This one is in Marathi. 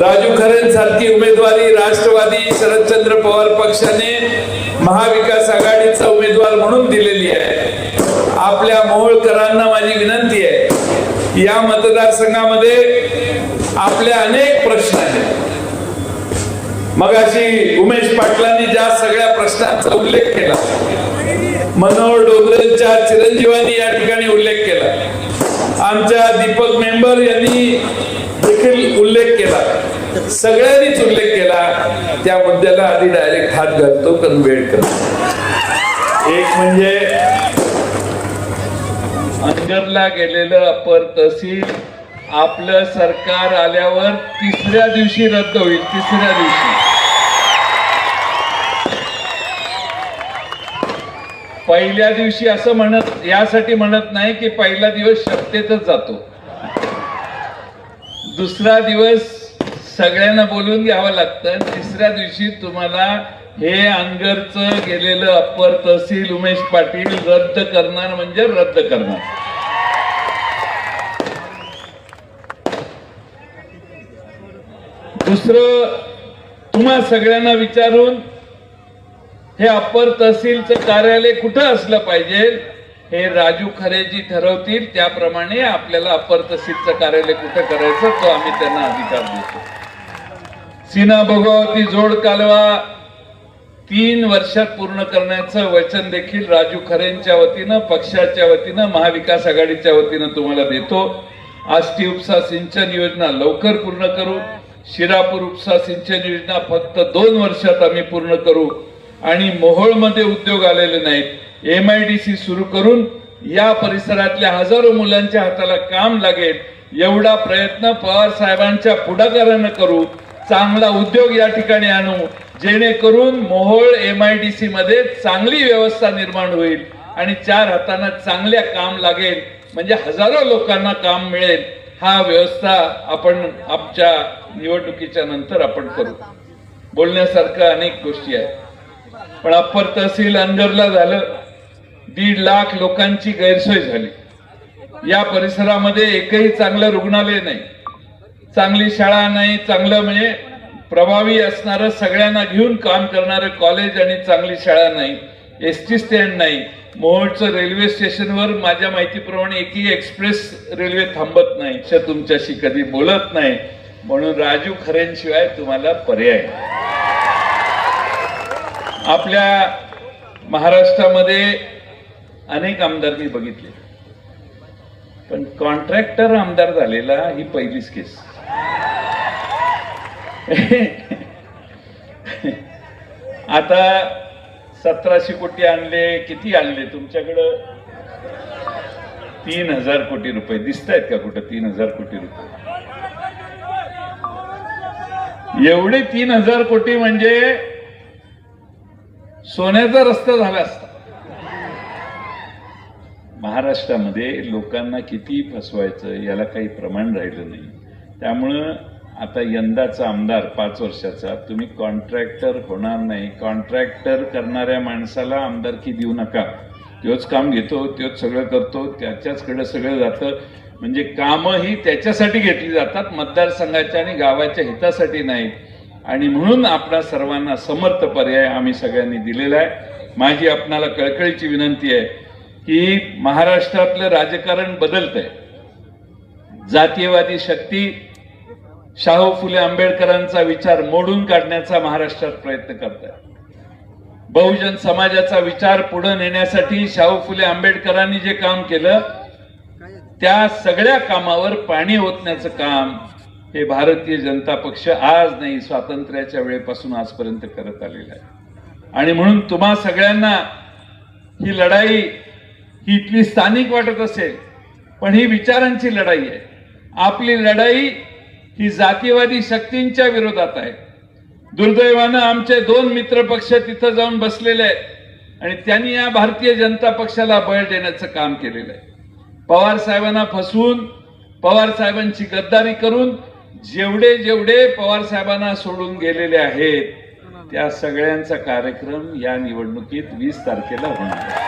राजू खरेंसारखी उमेदवारी राष्ट्रवादी शरदचंद्र पवार पक्षाने महाविकास आघाडीचा उमेदवार म्हणून दिलेली आहे. आपल्या मोहोळकरांना माझी विनंती आहे या मतदारसंघामध्ये आपले अनेक प्रश्न आहेत. मगाशी उमेश पाटलांनी ज्या सगळ्या प्रश्नांचा उल्लेख केला मनोहर डोंगरेंच्या चिरंजीवांनी या ठिकाणी उल्लेख केला. आमच्या दीपक मेंबर यांनी देखील उल्लेख केला. सगळ्यांनीच उल्लेख केला. त्या मुद्द्याला आधी डायरेक्ट हात घालतो कारण वेळ करतो. एक म्हणजे अंजरला गेलेलं अपर तहसील आपलं सरकार आल्यावर तिसऱ्या दिवशी रद्द होईल तिसऱ्या दिवशी. पहिल्या दिवशी असं म्हणत यासाठी म्हणत नाही की पहिला दिवस शक्यतच जातो. दुसरा दिवस सगळ्यांना बोलून घ्यावं लागतं. तिसऱ्या दिवशी तुम्हाला हे अंगरचं गेलेलं अप्पर तहसील उमेश पाटील रद्द करणार म्हणजे रद्द करणार. दुसरं तुम्हा सगळ्यांना विचारून हे अप्पर तहसीलचं कार्यालय कुठं असलं पाहिजे? हे राजू खरेजी ठरवतील त्याप्रमाणे आपल्याला अप्पर तहसीलचं कार्यालय कुठं करायचं तो आम्ही त्यांना अधिकार देतो. सीना भोगावती जोड कालवा तीन वर्षात पूर्ण करण्याचं वचन देखील राजू खरेंच्या वतीनं पक्षाच्या वतीनं महाविकास आघाडीच्या वतीनं तुम्हाला देतो. आष्टी उपसा सिंचन योजना लवकर पूर्ण करू. शिरापूर उपसा सिंचन योजना फक्त दोन वर्षात आम्ही पूर्ण करू. आणि मोहोळमध्ये उद्योग आलेले नाहीत. एम आय डी सी सुरू करून या परिसरातल्या हजारो मुलांच्या हाताला काम लागेल एवढा प्रयत्न पवार साहेबांच्या पुढाकारानं करू चांगला उद्योग या ठिकाणी आणू जेणेकरून Mohol M I D C मध्ये चांगली व्यवस्था निर्माण होईल आणि चार हातांना चांगल्या काम लागेल म्हणजे हजारो लोकांना काम मिळेल. हा व्यवस्था आपण आमच्या निवडणुकीच्या नंतर आपण करू. बोलण्यासारखं अनेक गोष्टी आहेत. पण अप्पर तहसील अंजरला झालं दीड लाख लोकांची गैरसोय झाली. या परिसरामध्ये एकही चांगलं रुग्णालय नाही. चांगली शाळा नाही चांगलं म्हणजे प्रभावी असणारं सगळ्यांना घेऊन काम करणारं कॉलेज आणि चांगली शाळा नाही एस टी स्टँड नाही. मोहोळचं रेल्वे स्टेशनवर माझ्या माहितीप्रमाणे एकही एक्सप्रेस रेल्वे थांबत नाही. श तुमच्याशी कधी बोलत नाही. म्हणून राजू खरेंशिवाय तुम्हाला पर्याय आपल्या महाराष्ट्रामध्ये अनेक आमदार मी बघितले. पण कॉन्ट्रॅक्टर आमदार झालेला ही पहिलीच केस. आता सतराशे कोटी आणले किती आणले तुमच्याकडं? तीन हजार कोटी रुपये. दिसत आहेत का कुठं तीन हजार कोटी रुपये? एवढे तीन हजार कोटी म्हणजे सोन्याचा रस्ता झाला असता. महाराष्ट्रामध्ये लोकांना किती फसवायचं याला काही प्रमाण राहिलं नाही. त्यामुळं आता यंदाचा आमदार पाच वर्षाचा तुम्ही कॉन्ट्रॅक्टर होणार नाही. कॉन्ट्रॅक्टर करणाऱ्या माणसाला आमदारकी देऊ नका. तोच काम घेतो तोच सगळं करतो त्याच्याचकडे सगळं जातं. म्हणजे कामं ही त्याच्यासाठी घेतली जातात मतदारसंघाच्या आणि गावाच्या हितासाठी नाही आणि म्हणून आपला सर्वांना समर्थ पर्याय आम्ही सगळ्यांनी दिलेला आहे. माझी आपणाला कळकळीची विनंती आहे की महाराष्ट्रातलं राजकारण बदलत आहे जातीयवादी शक्ती शाहू फुले आंबेडकरांचा विचार मोडून काढण्याचा महाराष्ट्रात प्रयत्न करत आहे बहुजन समाजाचा विचार पुढे नेण्यासाठी शाहू फुले आंबेडकरांनी जे काम केलं त्या सगळ्या कामावर पाणी ओतण्याचं काम हे भारतीय जनता पक्ष आज नाही स्वातंत्र्याच्या वेळेपासून आजपर्यंत करत आलेला आहे. आणि म्हणून तुम्हा सगळ्यांना ही लढाई ही इथली स्थानिक वाटत असेल पण ही विचारांची लढाई आहे. आपली लढाई ही जातीवादी शक्तींच्या विरोधात आहे. दुर्दैवानं आमचे दोन मित्र पक्ष तिथं जाऊन बसलेले आहेत आणि त्यांनी या भारतीय जनता पक्षाला बळ देण्याचं काम केलेलं आहे. पवार साहेबांना फसवून पवार साहेबांची गद्दारी करून जेवढे जेवढे पवार साहेबांना सोडून गेलेले आहेत त्या सगळ्यांचा कार्यक्रम या निवडणुकीत वीस तारखेला होणार